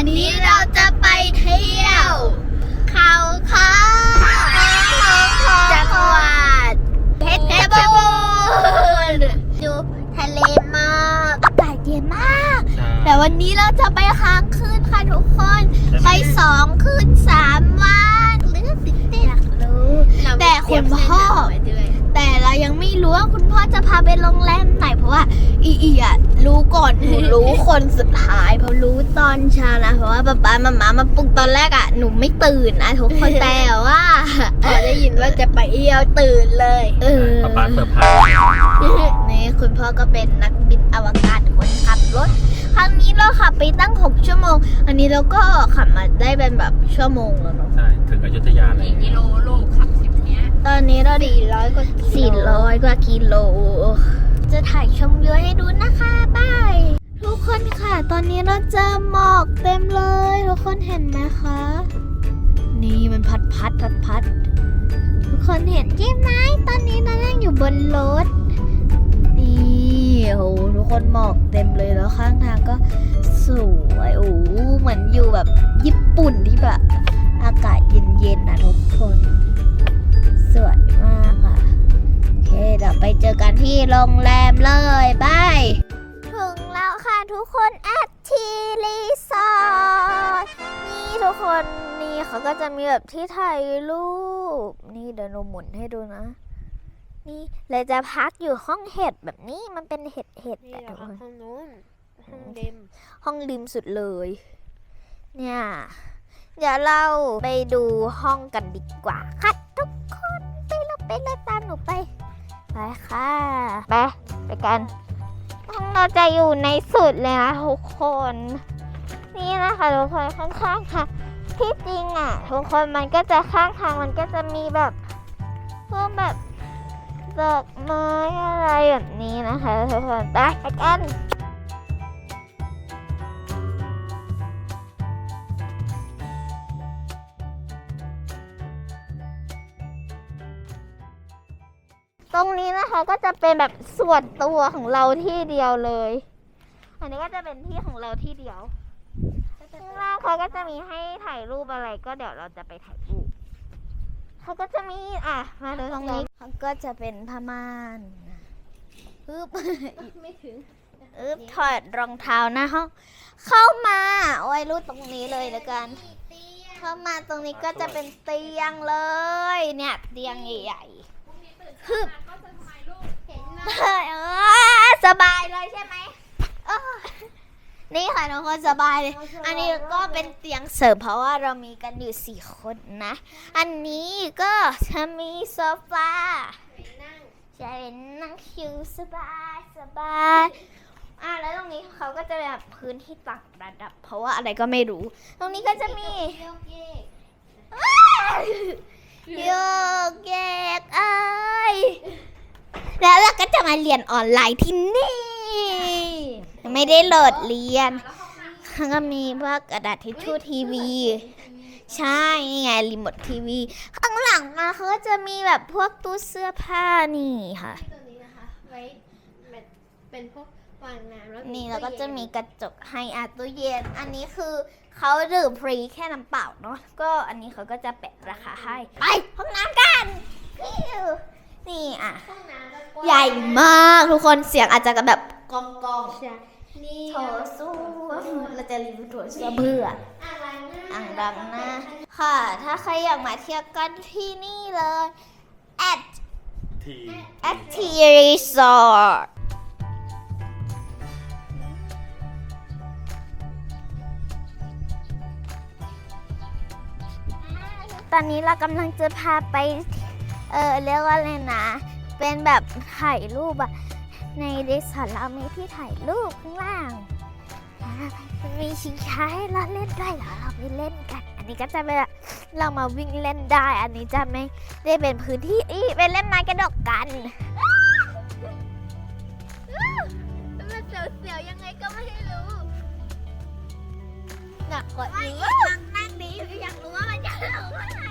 วันนี้เราจะไปเที่ยว เขาค้อจังหวัดเพชรบูรณ์ดูทะเลมากอากาศเย็นมาก แต่วันนี้เราจะไปค้างคืนค่ะทุกคน ไปสองคืนสามวันหรือตื่นเต้นอยากรู้แต่คุณพ่อแต่เรา ยังไม่รู้ว่าคุณพ่อจะพาไปโรงแรมไหนเพราะว่า อีอีอะรู้ก่อนหนูรู้คนสุดท้ายเพราะรู้ตอนเช้านะเพราะว่าป๊าป๊ามามามาปลุกตอนแรกอะหนูไม่ตื่นนะทุกคนแต่ว่าพอได้ยินว่าจะไปเที่ยวตื่นเลยเออป๊าป๊าเซอร์ไพรส์นี่คุณพ่อก็เป็นนักบินอวกาศคนขับรถครั้งนี้เราขับไปตั้ง 6 ชั่วโมง อันนี้เราก็ขับมาได้เป็นแบบชั่วโมงแล้วเนาะ ใช่ ถึงอยุธยาเลยกิโลโลขับสิบเนี้ย ตอนนี้เราดีสี่ร้อยกว่ากิโลสี่ร้อยกว่ากิโล จะถ่ายชมวิวให้ดูนะคะบายทุกคนค่ะ ตอนนี้เราเจอหมอกเต็มเลย ทุกคนเห็นไหมคะ นี่มันพัดพัดพัดพัดทุกคนเห็นใช่ไหมตอนนี้เรานั่งอยู่บนรถนี่โหทุกคนหมอกเต็มเลยแล้วข้างทางก็สวยโอ้เหมือนอยู่แบบญี่ปุ่นที่แบบอากาศเย็นๆนะทุกคน สวยมากค่ะโอเคเดี๋ยวไปเจอกันที่โรงแรมเลยบายถึงแล้วค่ะทุกคนแอดทีรีสอร์ทนี่ทุกคนนี่เขาก็จะมีแบบที่ถ่ายรูป นี่เดี๋ยวหนูหมุนให้ดูนะ นี่เลยจะพักอยู่ห้องเห็ดแบบนี้มันเป็นเห็ดเห็ดนี่อะเราทุกคนห้องนู้นห้องเดิมห้องริมสุดเลย เนี่ยเดี๋ยวเราไปดูห้องกันดีกว่าค่ะทุกคน ไปเลยไปเลยตามหนูไป ไปค่ะ ไป ไปกันห้องเราจะอยู่ในสุดเลยนะทุกคน นี่นะคะทุกคนข้างๆค่ะ ที่จริงอะทุกคนมันก็จะข้างทางมันก็จะมีแบบพวกแบบดอกไม้อะไรแบบนี้นะคะทุกคนไปไปกัน รงนี้นะคะก็จะเป็นแบบส่วนตัวของเราที่เดียวเลย อันนี้ก็จะเป็นที่ของเราที่เดียวข้างล่างเขาก็จะมีให้ถ่ายรูปอะไรก็เดี๋ยวเราจะไปถ่ายรูปเขาก็จะมีอะมาดูตรงนี้เขาก็จะเป็นผ้าม่านปึ๊บไม่ถึงอึ๊บถอดรองเท้านะห้องเข้ามาไว้รูปตรงนี้เลยแล้วกัน เข้ามาตรงนี้ก็จะเป็นเตียงเลย เนี่ยเตียงใหญ่ๆฮึบเออ สบายเลยใช่ไหมเออนี่ค่ะทุกคนสบายเลย อันนี้ก็เป็นเตียงเสริมเพราะว่าเรามีกันอยู่สี่คนนะ อันนี้ก็จะมีโซฟานั่งใช่นั่งคิวสบายสบายอะแล้วตรงนี้เขาก็จะแบบพื้นที่ต่างระดับ เพราะว่าอะไรก็ไม่รู้ ตรงนี้ก็จะมีโยกเยกอ้าวโยกแยกเอ้ย แล้วเราก็จะมาเรียนออนไลน์ที่นี่ ไม่ได้โหลดเรียนข้างก็มีพวกกระดาษทิชชู่ทีวี ใช่นี่ไงรีโมททีวี ข้างหลังมาเขาก็จะมีแบบพวกตู้เสื้อผ้านี่ค่ะที่ตรงนี้นะคะ ไว้แบบเป็นพวกวางน้ำแล้วนี่แล้วก็จะมีกระจกให้อาตู้เย็น อันนี้คือเขาดื่มฟรีแค่น้ำเปล่าเนาะ ก็อันนี้เขาก็จะแปะราคาให้ ไปห้องน้ำกันพิว นี่อะ ห้องน้ำก็กว้างใหญ่มากทุกคนเสียงอาจจะแบบกองกองใช่นี่โถส้วมเราจะรีวิวโถส้วมเพื่อ อ่างล้างหน้าอ่างดังหน้าค่ะ ถ้าใครอยากมาเที่ยวกันที่นี่เลย at ที at T Resort ตอนนี้เรากำลังจะพาไป เออเรียกว่าอะไรนะ เป็นแบบถ่ายรูปอะในรีสอร์ทเรามีที่ถ่ายรูปข้างล่างอ่ามีชิงช้าให้เราเล่นด้วยเหรอเราไปเล่นกัน อันนี้ก็จะเป็นแบบเรามาวิ่งเล่นได้ อันนี้จะไม่ได้เป็นพื้นที่อีไปเล่นไม้กระดกกันมันเสียวๆยังไงก็ไม่รู้หนักกว่านี้นั่งดีอยากรู้ว่ามันจะลงเมื่อไหร่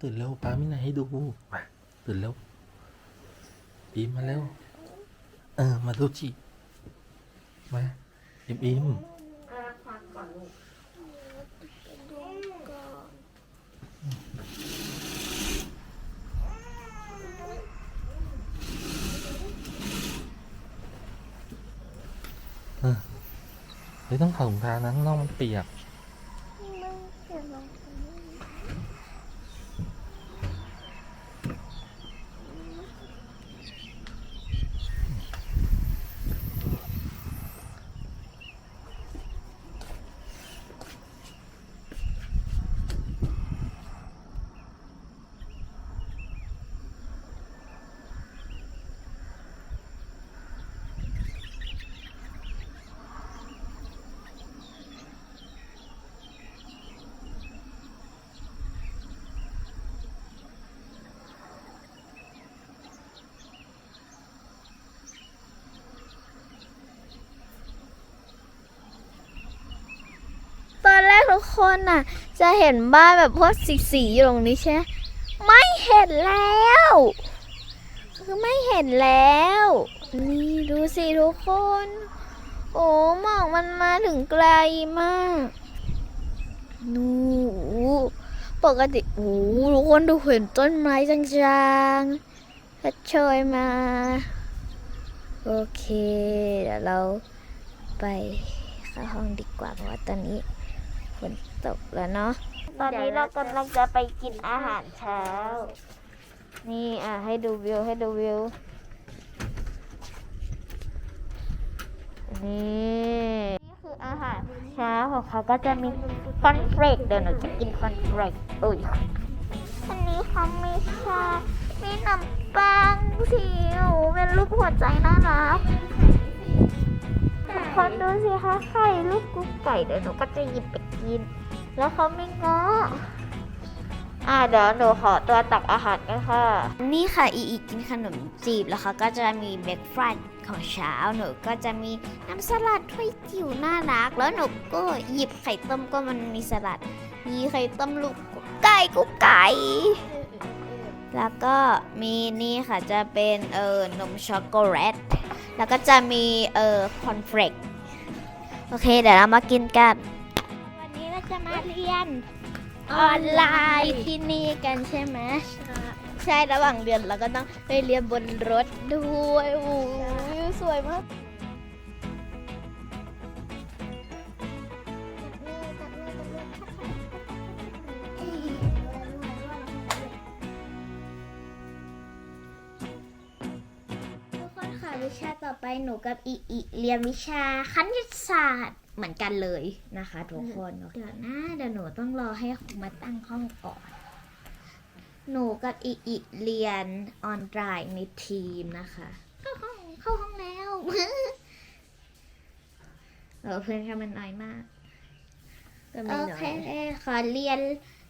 ตื่นเร็วป้าไม่ไหนให้ดูมาตื่นเร็วอิมมาเร็วเออ มาดูจิมาอิมอิมเออไม่ต้องถอดถุงเท้านะข้างนอกมันเปียก คนน่ะ จะเห็นบ้านแบบพวกสีสีๆอยู่ตรงนี้ใช่ไหมไม่เห็นแล้ว คือไม่เห็นแล้ว นี่ดูสิทุกคน โอ้หมอกมันมาถึงไกลมากนูปกติโอ้ทุกคนดูเห็นต้นไม้จางๆถ้าเชยมา โอเค เดี๋ยวเราไปเข้าห้องดีกว่าเพราะว่าตอนนี้ ฝนตกแล้วเนาะ ตอนนี้เรากำลังจะไปกินอาหารเช้า นี่อะให้ดูวิวให้ดูวิว นี่นี่คืออาหารเช้าของเขาก็จะมีคอนเฟรกเดี๋ยวหนูจะกินคอนเฟรกอุ้ยอันนี้เขามีชา มีขนมปังสีโอ้เป็นรูปหัวใจน่ารัก ทุกคนดูสิคะไข่ลูกกุ๊กไก่เดี๋ยวหนูก็จะหยิบไปกิน แล้วเขาไม่ง้ออ่าเดี๋ยวหนูขอตัวตักอาหารกันค่ะ นี่ค่ะอีอีกินขนมจีบแล้วเขาก็จะมีเบรกฟาสต์ของเช้าหนูก็จะมีน้ำสลัดถ้วยจิ๋วน่ารัก แล้วหนูก็หยิบไข่ต้มก็มันมีสลัด มีไข่ต้มลูกกุ๊กไก่กุ๊กไก่ แล้วก็มีนี่ค่ะจะเป็นเออนมช็อกโกแลต แล้วก็จะมีเอ่อคอนเฟลกโอเค เดี๋ยวเรามากินกัน วันนี้เราจะมาเรียนออนไลน์ที่นี่กันใช่ไหมใช่ระหว่างเรียนเราก็ต้องไปเรียนบนรถด้วยโอ้ยสวยมาก วิชาต่อไปหนูกับอีอีเรียนวิชาคณิตศาสตร์เหมือนกันเลยนะคะทุกคนเดี๋ยวนะเดี๋ยวหนูต้องรอให้ครูมาตั้งห้องก่อน หนูกับอีอีเรียนออนไลน์ในทีมนะคะเข้าห้องเข้าห้องแล้วเออเพื่อนกันมันน้อยมากโอเคขอเรียน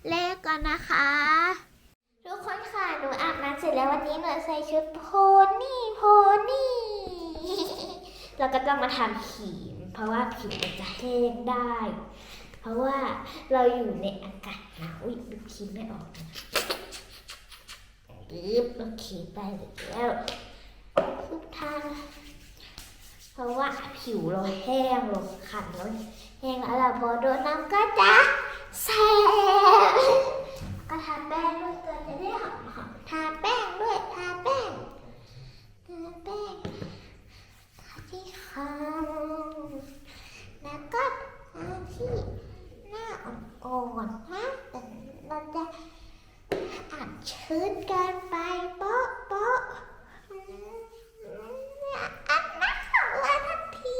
เลขก่อนนะคะ ทุกคนค่ะ หนูอาบน้ำเสร็จแล้ววันนี้หนูใส่ชุดโพนี่โพนี่ เราก็ต้องมาทำขีม เพราะว่าผิวมันจะแห้งได้ เพราะว่าเราอยู่ในอากาศหนาวอุ๊ยดูครีมไม่ออกนะปึ๊บโอเคไปแล้วทุกท่างเพราะว่าผิวเราแห้งเราขันเราแห้งแล้วเราพอโดนน้ำก็จะแสบก็ทาแป้งด้วยตัวจะได้หอมหอมๆทาแป้งด้วยทาแป้งทาแป้งทาที่คางแล้วก็ทาที่หน้าอ่อนๆนะแต่เราจะอาจชื้นเกินไปโป๊ะโป๊ะอืมอันนั้นของเราทันที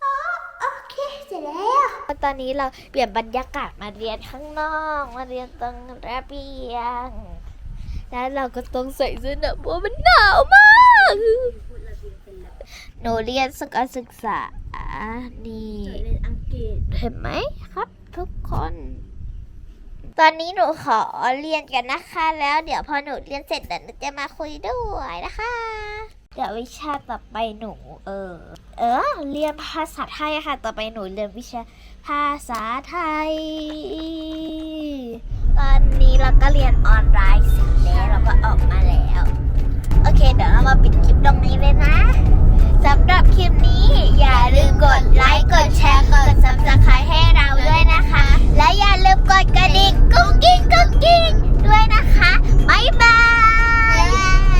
โอ้โอเคเสร็จแล้ว ตอนนี้เราเปลี่ยนบรรยากาศมาเรียนข้างนอก มาเรียนตรงระเบียง แล้วเราก็ต้องใส่เสื้อหนาวเพราะมันหนาวมากหนูเรียนสการศึกษา นี่เรียนอังกฤษเห็นไหมครับทุกคน ตอนนี้หนูขอเรียนกันนะคะ แล้วเดี๋ยวพอหนูเรียนเสร็จเดี๋ยวหนูจะมาคุยด้วยนะคะเดี๋ยววิชาต่อไปหนู เออ เออ เรียนภาษาไทยค่ะ ต่อไปหนูเรียนวิชา ภาษาไทย ตอนนี้เราก็เรียนออนไลน์เสร็จแล้วเราก็ออกมาแล้ว โอเค เดี๋ยวเรามาปิดคลิปตรงนี้เลยนะสำหรับคลิปนี้ อย่าลืมกดไลค์ กดแชร์ กด subscribe ให้เราด้วยนะคะ และอย่าลืมกดกระดิ่งกุ้งกิ้งกุ้งกิ้งด้วยนะคะ บ๊ายบาย